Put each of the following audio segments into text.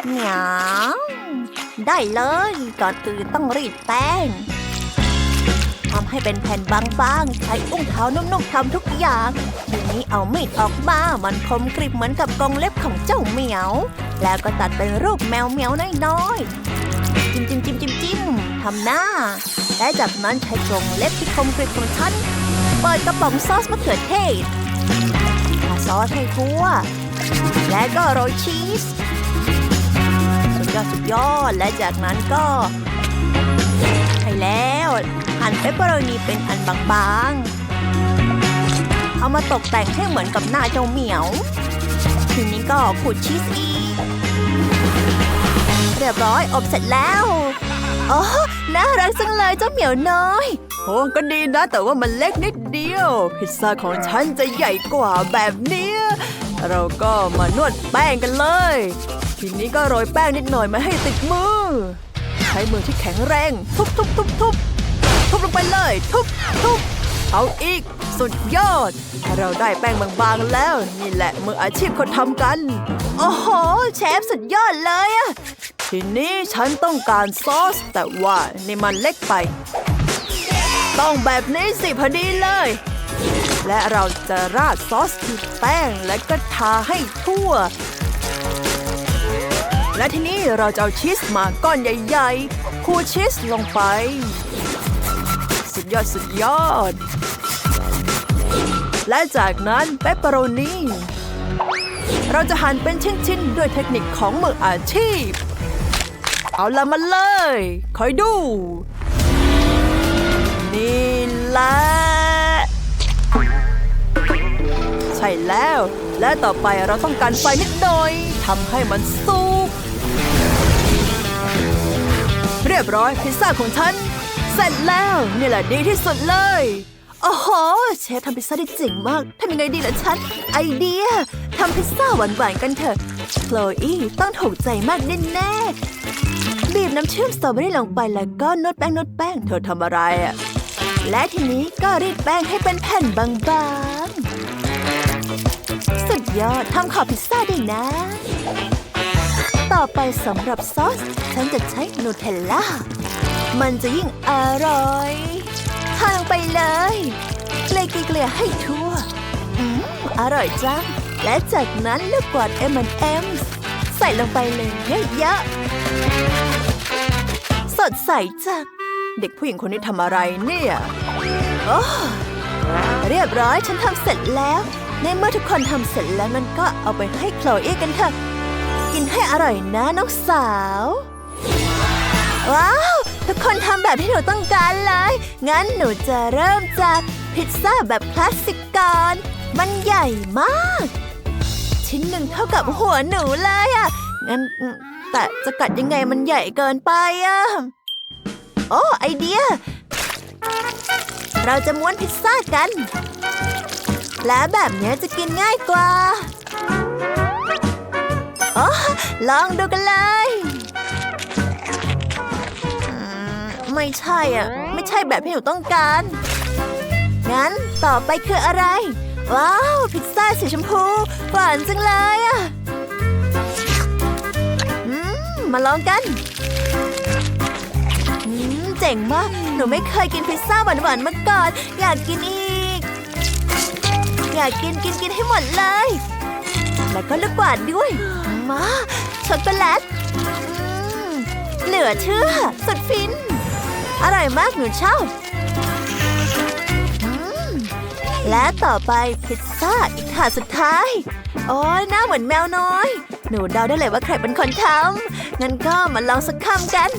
เหนียวได้เลยก่อนอื่นต้องรีดแป้งทำให้เป็นแผ่นบางๆ ใช้อุ้งเท้านุ่มๆทำทุกอย่าง ทีนี้เอามีดออกมามันคมกริบเหมือนกับกรงเล็บของเจ้าเหมียว แล้วก็ตัดเป็นรูปแมวเหมียวน้อยๆ จิ้มจิ้มจิ้มจิ้มจิ้มทำหน้า และจากนั้นใช้กรงเล็บที่คมกริบของฉันเปิดกระป๋องซอสมะเขือเทศทาซอสให้ทั่ว และก็โรยชีส สุดยอด และจากนั้นก็ใช่แล้วหั่นเปปเปอโรนีเป็นอันบางๆ เอามาตกแต่งให้เหมือนกับหน้าเจ้าเหมียว ทีนี้ก็ขูดชีสอีก เรียบร้อยอบเสร็จแล้วอ๋อน่ารักจังเลยเจ้าเหมียวน้อยโอ้ก็ดีนะ แต่ว่ามันเล็กนิดเดียว พิซซ่าของฉันจะใหญ่กว่าแบบนี้ เราก็มานวดแป้งกันเลย ทีนี้ก็โรยแป้งนิดหน่อยม่ให้ติดมือ ใช้มือที่แข็งแรง ทุบทุบทุบทุบทุบลงไปเลย ทุบทุบเอาอีก สุดยอด เราได้แป้งบางๆแล้ว นี่แหละมืออาชีพเขาทำกัน โอ้โห เชฟสุดยอดเลยอะทีนี้ฉันต้องการซอส แต่ว่านี่มันเล็กไป ต้องแบบนี้สิพอดีเลย และเราจะราดซอสที่แป้งและก็ทาให้ทั่ว และที่นี้เราจะเอาชีสมาก้อนใหญ่ๆ คูชีสลงไป สุดยอดสุดยอด และจากนั้นเปปเปอโรนีเราจะหั่นเป็นชิ้นๆ ด้วยเทคนิคของมืออาชีพ เอาละมาเลย คอยดู นี่แหละใช่แล้ว และต่อไปเราต้องการไฟนิดหน่อยทำให้มันสุ เรียบร้อยพิซซ่าของฉัน เสร็จแล้วนี่แหละดีที่สุดเลยโอ้โหเชฟทำพิซซ่าได้เจ๋งมากทำยังไงดีล่ะฉัน ไอเดียทำพิซซ่าหวานๆกันเถอะโคลอีต้องถูกใจมากแน่ๆบีบน้ำเชื่อมสตรอเบอรี่ลงไปแล้วก็นวดแป้งนวดแป้งเธอทำอะไรอะและทีนี้ก็รีดแป้งให้เป็นแผ่นบางๆ สุดยอดทำขอบพิซซ่าได้นะ ต่อไปสำหรับซอส ฉันจะใช้นูเทลล่า มันจะยิ่งอร่อยทาลงไปเลยเลี่ยเกลี่ยให้ทั่ว อืม อร่อยจัง และจากนั้นเลูกกวาด M&M ใส่ลงไปเลยเยอะๆ สดใสจัง เด็กผู้หญิงคนนี้ทำอะไรเนี่ยโอ้เรียบร้อยฉันทำเสร็จแล้ว ในเมื่อทุกคนทำเสร็จแล้วมันก็เอาไปให้โคลเอกันเถอะ กินให้อร่อยนะน้องสาว ว้าว ทุกคนทำแบบที่หนูต้องการเลย งั้นหนูจะเริ่มจากพิซซ่าแบบคลาสสิกก่อน มันใหญ่มาก ชิ้นหนึ่งเท่ากับหัวหนูเลยอะงั้นแต่จะกัดยังไงมันใหญ่เกินไปอะโอ้ไอเดีย เราจะม้วนพิซซ่ากัน และแบบนี้จะกินง่ายกว่า โอ้ลองดูกันเลยไม่ใช่อะ ไม่ใช่แบบที่หนูต้องการ งั้นต่อไปคืออะไร ว้าว พิซซ่าสีชมพูหวานจังเลยอะอืมมาลองกันอืมเจ๋งมาก หนูไม่เคยกินพิซซ่าหวานๆมาก่อน อยากกินอีก อยากกินกินกินให้หมดเลย แล้วก็ลูกกวาดด้วย มาช็อกโกแลตอืมเหลือเชื่อ สุดฟิน อร่อยมากหนูชอบอืมและต่อไปพิซซ่าอีกถาดสุดท้าย โอ้ยหน้าเหมือนแมวน้อย หนูเดาได้เลยว่าใครเป็นคนทำงั้นก็มาลองสักคำกัน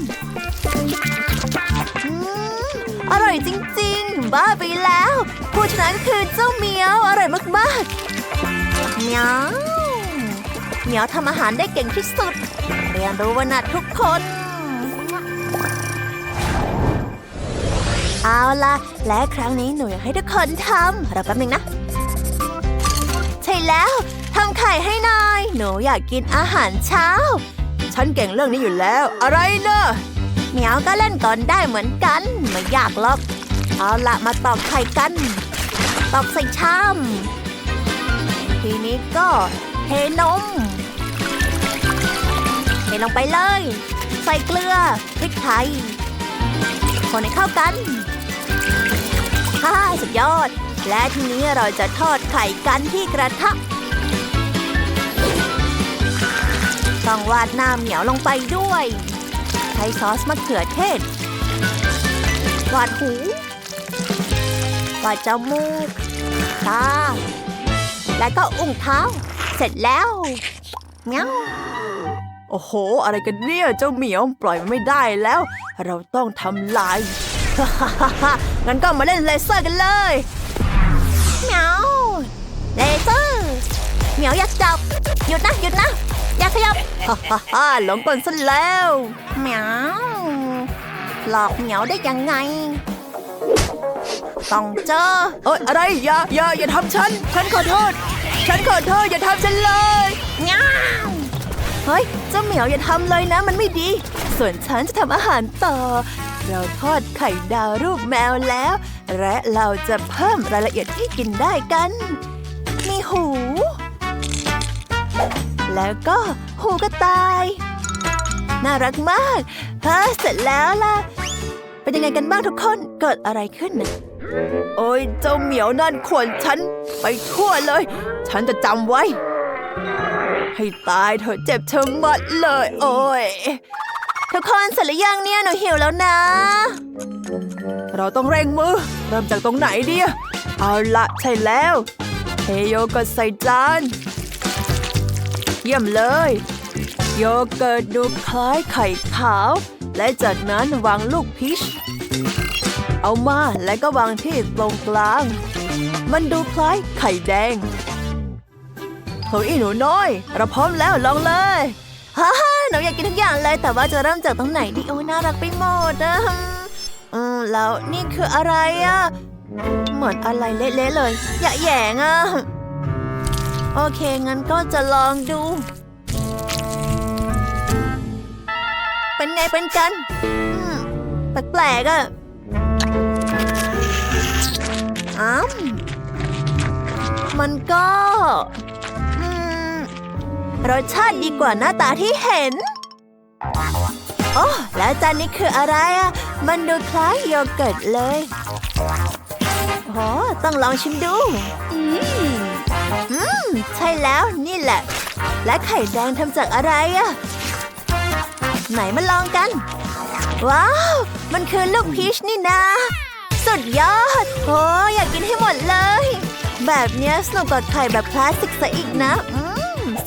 อืมอร่อยจริงๆ บ้าไปแล้ว ผู้ชนะก็คือเจ้าเหมียว อร่อยมากๆเหมียว เหมียวทำอาหารได้เก่งที่สุด เรียนรู้ว่านะทุกคน เอาล่ะ และครั้งนี้หนูอยากให้ทุกคนทำรอแป๊บนึงนะ ใช่แล้วทำไข่ให้หน่อย หนูอยากกินอาหารเช้า ฉันเก่งเรื่องนี้อยู่แล้ว อะไรเนอะเหมียวก็เล่นก่อนได้เหมือนกัน ไม่ยากหรอก เอาละมาตอกไข่กัน ตอกใส่ชาม ทีนี้ก็เทนม ลงไปเลย ใส่เกลือพริกไทย คนให้เข้ากันฮ่าสุดยอด และทีนี้เราจะทอดไข่กันที่กระทะต้องวาดหน้าเหมียวลงไปด้วย ใช้ซอสมะเขือเทศ วาดหู วาดจมูก ตา และก็อุ้งเท้า เสร็จแล้วเมียว โอ้โห อะไรกันเนี่ยเจ้าเหมียวปล่อยมันไม่ได้แล้ว เราต้องทำลายฮ่าฮ่าฮ่าฮ่างั้นก็มาเล่นเลเซอร์กันเลยเหมียวเลเซอร์เหมียวอยากจับหยุดนะหยุดนะอย่าขยับฮ่าฮ่าฮ่าหลงกลซะแล้วเหมียวหลอกเหมียวได้ยังไงต้องเจอเอ้ยอะไรอย่าอย่าอย่าทำฉัน ฉันขอโทษ ฉันขอโทษอย่าทำฉันเลยเงา เฮ้ย เจ้าเหมียวอย่าทำเลยนะมันไม่ดี ส่วนฉันจะทำอาหารต่อ เราทอดไข่ดาวรูปแมวแล้ว และเราจะเพิ่มรายละเอียดที่กินได้กัน มีหู แล้วก็หูกระต่าย น่ารักมากฮะเสร็จแล้วล่ะ เป็นยังไงกันบ้างทุกคน เกิดอะไรขึ้นนะโอ้ยเจ้าเหมียวนั่นขวนฉัน ไปทั่วเลย ฉันจะจำไว้ ให้ตายเถอะเจ็บเชะมัดเลย โอ้ยทุกคนเสร็จหรือยังเนี่ยหนูหิวแล้วนะ เราต้องเร่งมือ เริ่มจากตรงไหนดีอะเอาละใช่แล้วเทโยเกิร์ตใส่จาน เยี่ยมเลย โยเกิร์ตดูคล้ายไข่ขาว และจากนั้นวางลูกพีชเอามาแล้วก็วางที่ตรงกลาง มันดูคล้ายไข่แดง เฮ้หนูน้อย เราพร้อมแล้วลองเลยฮ่าหนูอยากกินทุกอย่างเลยแต่ว่าจะเริ่มจากตรงไหนดีโอ้น่ารักไปหมดอะอืมแล้วนี่คืออะไรอะเหมือนอะไรเละๆเลย อย่าแยงอะโอเค งั้นก็จะลองดู เป็นไงเป็นกันแปลกๆอะอ้ามันก็ รสชาติดีกว่าหน้าตาที่เห็น โอ้แล้วจานนี้คืออะไรอะ มันดูคล้ายโยเกิร์ตเลยโอ้ต้องลองชิมดู อืมอืม ใช่แล้วนี่แหละ และไข่แดงทำจากอะไรอะ ไหนมาลองกัน ว้าว มันคือลูกพีชนี่นะสุดยอดโอ้อยากกินให้หมดเลย แบบเนี้ยสนุกกว่าไข่แบบคลาสสิกซะอีกนะอื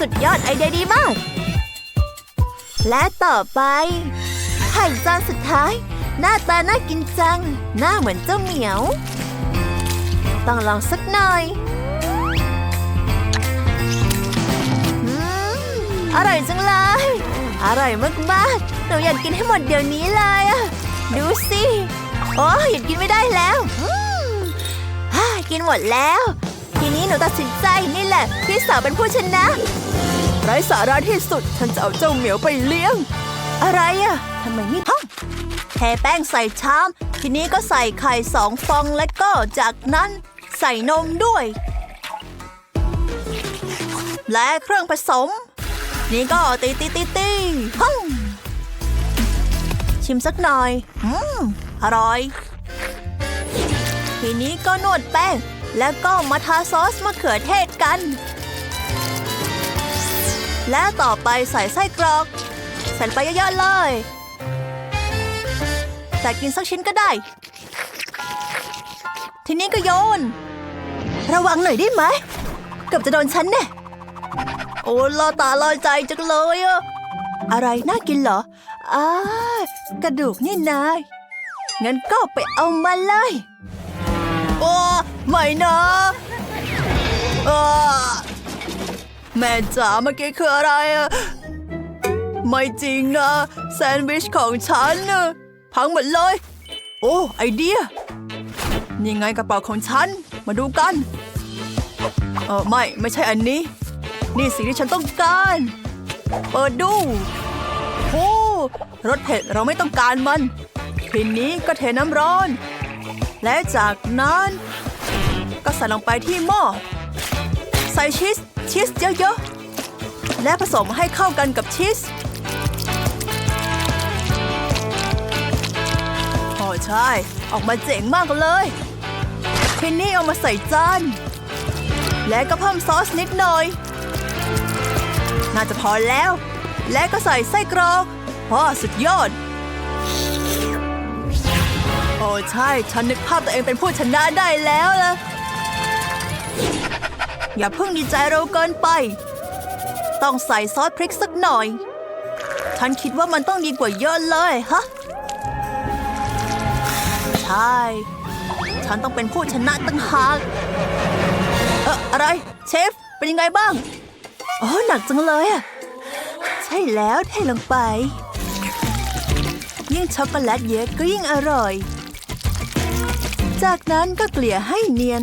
สุดยอดไอเดียดีมาก และต่อไปไข่จานสุดท้าย หน้าตาน่ากินจัง หน้าเหมือนเจ้าเหมียว ต้องลองสักหน่อยอร่อยจังเลย อร่อยมากๆหนูอยากกินให้หมดเดี๋ยวนี้เลยอะดูสิ โอ้ยหยุดกินไม่ได้แล้ว กินหมดแล้ว ทีนี้หนูตัดสินใจนี่แหละ พี่สาวเป็นผู้ชนะ ไร้สาระที่สุด ฉันจะเอาเจ้าเหมียวไปเลี้ยง อะไรอะทำไมไม่ท่องเทแป้งใส่ชาม ทีนี้ก็ใส่ไข่สองฟองและก็จากนั้นใส่นมด้วย และเครื่องผสม นี่ก็ตีตีตีตีฮ่งชิมสักหน่อย อืม อร่อย ทีนี้ก็นวดแป้ง แล้วก็มาทาซอสมะเขือเทศกัน และต่อไปใส่ไส้กรอก ใส่ไปเยอะๆเลย แต่กินสักชิ้นก็ได้ ทีนี้ก็โยน ระวังหน่อยได้ไหมเกือบจะโดนฉันแน่โอ้ลอตาลอยใจจังเลยอะอะไรน่ากินเหรออ่ากระดูกนี่นายงั้นก็ไปเอามาเลย โอ้ ไม่นะแม่จ๋าเมื่อกี้คืออะไรอะไม่จริงนะแซนด์วิชของฉันน่ะพังหมดเลย โอ้ ไอเดีย นี่ไงกระเป๋าของฉัน มาดูกัน เออไม่ไม่ใช่อันนี้ นี่สิ่งที่ฉันต้องการ เปิดดูโอ้รสเผ็ดเราไม่ต้องการมันทีนี้ก็เทน้ำร้อน และจากนั้น ก็ใส่ลงไปที่หม้อ ใส่ชีสชีสเยอะๆ และผสมให้เข้ากันกับชีสโอ้ใช่ ออกมาเจ๋งมากเลยทีนี่เอามาใส่จาน และก็เพิ่มซอสนิดหน่อย น่าจะพอแล้ว และก็ใส่ไส้กรอกพ่อสุดยอด โอ้ใช่ ฉันนึกภาพตัวเองเป็นผู้ชนะได้แล้วล่ะ อย่าเพิ่งดีใจเร็วเกินไป ต้องใส่ซอสพริกสักหน่อย ฉันคิดว่ามันต้องดีกว่าเยอะเลยฮะ ใช่ ฉันต้องเป็นผู้ชนะตั้งหากเอออะไร เชฟ เป็นยังไงบ้าง โอ้หนักจังเลยอะใช่แล้วเทลงไป ยิ่งช็อกโกแลตเยอะก็ยิ่งอร่อย จากนั้นก็เกลี่ยให้เนียน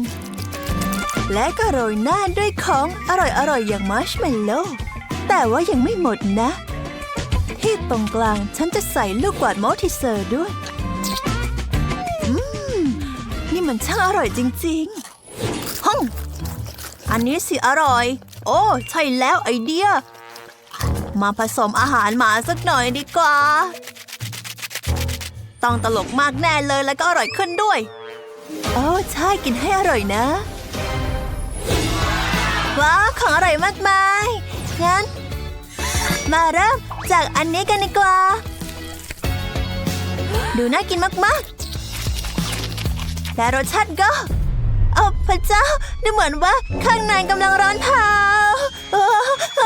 และก็โรยหน้าด้วยของอร่อยๆอย่างมัชเมลโล่แต่ว่ายังไม่หมดนะ ที่ตรงกลางฉันจะใส่ลูกกวาดมอลติเซอร์ด้วย อืม นี่มันช่างอร่อยจริงๆฮ่องอันนี้สิอร่อย โอ้ ใช่แล้วไอเดีย มาผสมอาหารหมาสักหน่อยดีกว่า ต้องตลกมากแน่เลยแล้วก็อร่อยขึ้นด้วย โอ้ใช่กินให้อร่อยนะ ว้าวของอร่อยมากมายงั้น มาเริ่มจากอันนี้กันดีกว่า ดูน่ากินมากๆ และรสชาติก็โอ้พระเจ้าดูเหมือนว่าข้างในกำลังร้อนเผาเอ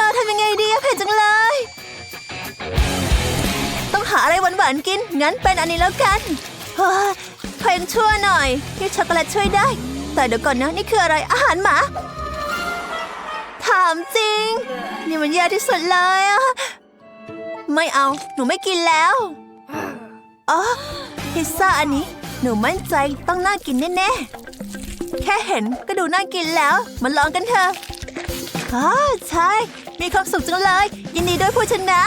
อทำยังไงดีเผ็ดจังเลย ต้องหาอะไรหวานๆกิน งั้นเป็นอันนี้แล้วกันเฮ้ยเพลงชั่วหน่อย ที่ช็อกโกแลตช่วยได้ แต่เดี๋ยวก่อนนะ นี่คืออะไรอาหารหมา ถามจริง นี่มันแย่ที่สุดเลยอะไม่เอา หนูไม่กินแล้วอ๋อพิซซ่าอันนี้ หนูมั่นใจต้องน่ากินแน่ๆ แค่เห็นก็ดูน่ากินแล้ว มาลองกันเถอะอ๋อใช่ มีความสุขจังเลย ยินดีด้วยผู้ชนะ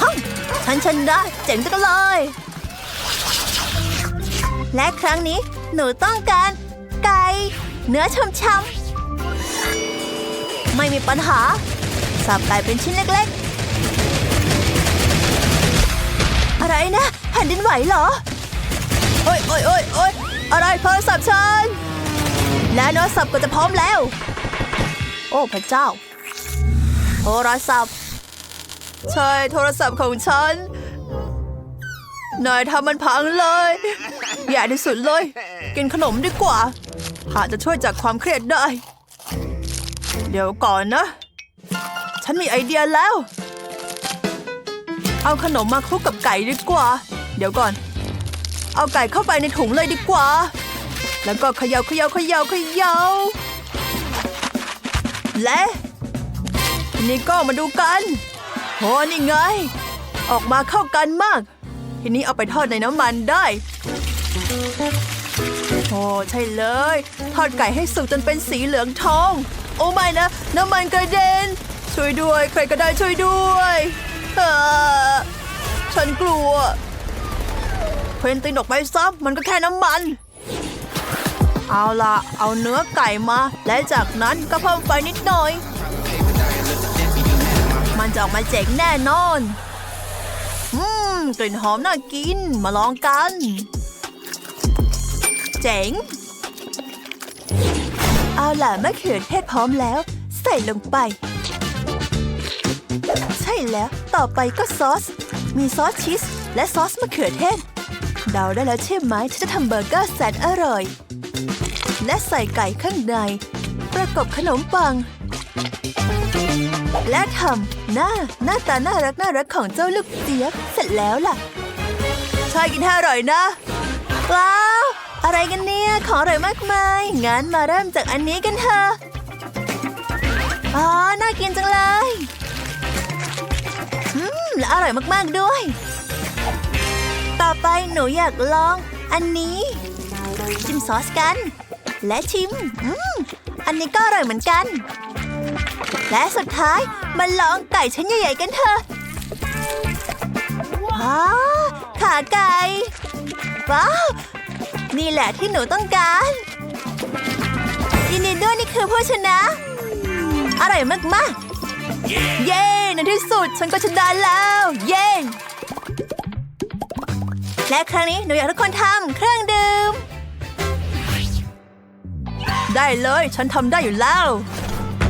ฮ่องฉันชนะเจ๋งจังเลย และครั้งนี้หนูต้องการไก่เนื้อช่ำๆ ไม่มีปัญหาสับไก่เป็นชิ้นเล็กๆ อะไรนะแผ่นดินไหวเหรอ โอ้ยโอ้ยโอ้ยโอ้ยอะไรโทรศัพท์ฉันและโทรศัพท์ก็จะพร้อมแล้ว โอ้พระเจ้า โทรศัพท์ ใช่โทรศัพท์ของฉันนายทำมันพังเลยแย่ที่สุดเลย กินขนมดีกว่าอาจจะช่วยจากความเครียดได้ เดี๋ยวก่อนนะ ฉันมีไอเดียแล้ว เอาขนมมาคลุกกับไก่ดีกว่า เดี๋ยวก่อน เอาไก่เข้าไปในถุงเลยดีกว่า แล้วก็เขย่าเขย่าเขย่าเขย่าและทีนี้ก็มาดูกันโอ้นี่ไง ออกมาเข้ากันมาก ทีนี้เอาไปทอดในน้ำมันได้โอ้ใช่เลย ทอดไก่ให้สุกจนเป็นสีเหลืองทอง อ้ไม่นะ น้ำมันกระเด็น ช่วยด้วย ใครก็ได้ช่วยด้วยเออฉันกลัว เพนตินออกไปซับมันก็แค่น้ำมัน เอาล่ะเอาเนื้อไก่มา และจากนั้นก็เพิ่มไฟนิดหน่อย มันจะออกมาเจ๋งแน่นอน อืม กลิ่นหอมน่ากิน มาลองกัน เจ๋ง เอาล่ะมะเขือเทศพร้อมแล้ว ใส่ลงไป ใช่แล้วต่อไปก็ซอส มีซอสชีสและซอสมะเขือเทศเดาได้แล้วใช่ไหมฉันจะทำเบอร์เกอร์แสนอร่อย และใส่ไก่ข้างใน ประกบขนมปัง และทำหน้าหน้าตาน่ารักน่ารักของเจ้าลูกเจี๊ยบเสร็จแล้วล่ะใช่กินให้อร่อยนะว้าว อะไรกันเนี่ย ของอร่อยมากมาย งั้นมาเริ่มจากอันนี้กันเถอะ อ๋อ น่ากินจังเลย อืมและอร่อยมาก ๆ ด้วย ต่อไปหนูอยากลอง อันนี้จิ้มซอสกัน และชิม อืม อันนี้ก็อร่อยเหมือนกัน และสุดท้ายมาลองไก่ชิ้นใหญ่ๆกันเถอะว้าวขาไก่ว้าว นี่แหละที่หนูต้องการยินดีด้วยนี่คือผู้ชนะ อร่อยมากๆเย้ในที่สุดฉันก็ชนะแล้ว เย้และครั้งนี้หนูอยากให้ทุกคนทำเครื่องดื่ม ได้เลยฉันทำได้อยู่แล้ว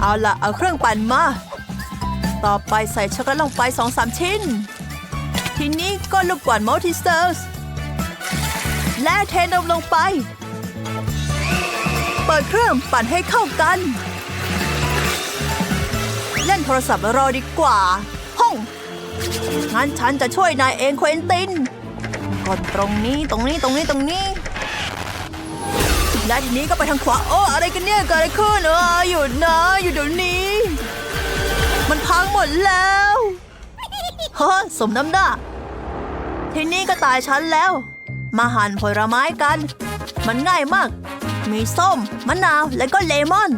เอาละเอาเครื่องปั่นมา ต่อไปใส่ช็อกโกแลตลงไป2องสามชิ้น ทีนี้ก็ลูกกวาดมัลติเซอร์ และเทนมลงไป เปิดเครื่องปั่นให้เข้ากัน เล่นโทรศัพท์รอดีกว่า ห้อง งั้นฉันจะช่วยนายเองเควินติน กดตรงนี้ตรงนี้ตรงนี้ตรงนี้ และทีนี้ก็ไปทางขวา โอ้ อะไรกันเนี่ย เกิดอะไรขึ้นเออหยุดนะอยู่เดี๋ยวนี้ มันพังหมดแล้วเฮ้อสมน้ำหน้า ทีนี้ก็ตายฉันแล้ว มาหั่นผลไม้กัน มันง่ายมาก มีส้ม มะนาวและก็เลมอน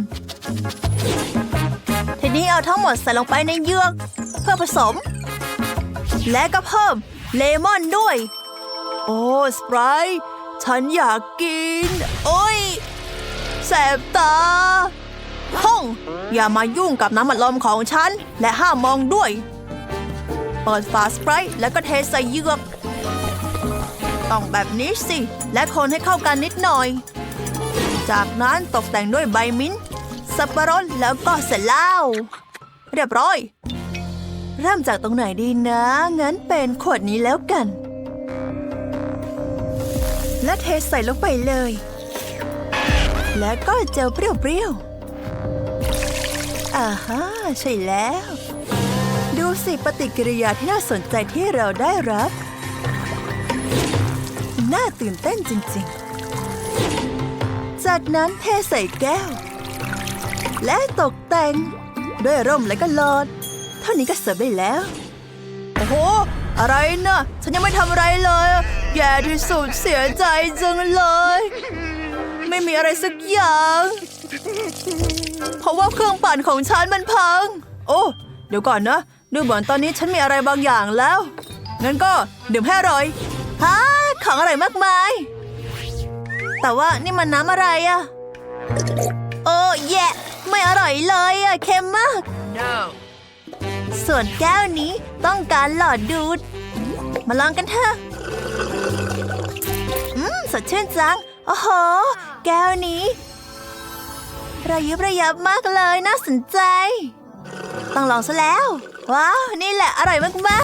ทีนี้เอาทั้งหมดใส่ลงไปในเยือก เพื่อผสม และก็เพิ่มเลมอนด้วย โอ้สไปรท์ฉันอยากกิน โอ้ยแสบตาห้องอย่ามายุ่งกับน้ำมันลมของฉัน และห้ามมองด้วย เปิดฝาสไปรท์แล้วก็เทใส่เยือก ต้องแบบนี้สิ และคนให้เข้ากันนิดหน่อย จากนั้นตกแต่งด้วยใบมิ้นท์สับปะรดแล้วก็เสร็จแล้วเรียบร้อย เริ่มจากตรงไหนดีนะ งั้นเป็นขวดนี้แล้วกัน และเทใส่ลงไปเลย แล้วก็เจลเปรี้ยวๆอ่าฮะใช่แล้ว ดูสิปฏิกิริยาที่น่าสนใจที่เราได้รับ น่าตื่นเต้นจริงๆ จากนั้นเทใส่แก้ว และตกแต่ง ด้วยร่มและก็หลอด เท่านี้ก็เสิร์ฟได้แล้ว โอ้โห อะไรนะฉันยังไม่ทำอะไรเลยอะแย่ที่สุดเสียใจจังเลย ไม่มีอะไรสักอย่าง เพราะว่าเครื่องปั่นของฉันมันพัง โอ้ เดี๋ยวก่อนนะ ดูเหมือนตอนนี้ฉันมีอะไรบางอย่างแล้ว งั้นก็ดื่มให้อร่อยฮะ ของอร่อยมากมาย แต่ว่านี่มันน้ำอะไรอะโอ้แย่ไม่อร่อยเลยอะเค็มมาก no ส่วนแก้วนี้ต้องการหลอดดูด มาลองกันเถอะอืมสดชื่นจัง โอ้โห แก้วนี้ระยิบระยับมากเลยน่าสนใจ ต้องลองซะแล้ว ว้าว นี่แหละอร่อยมากๆ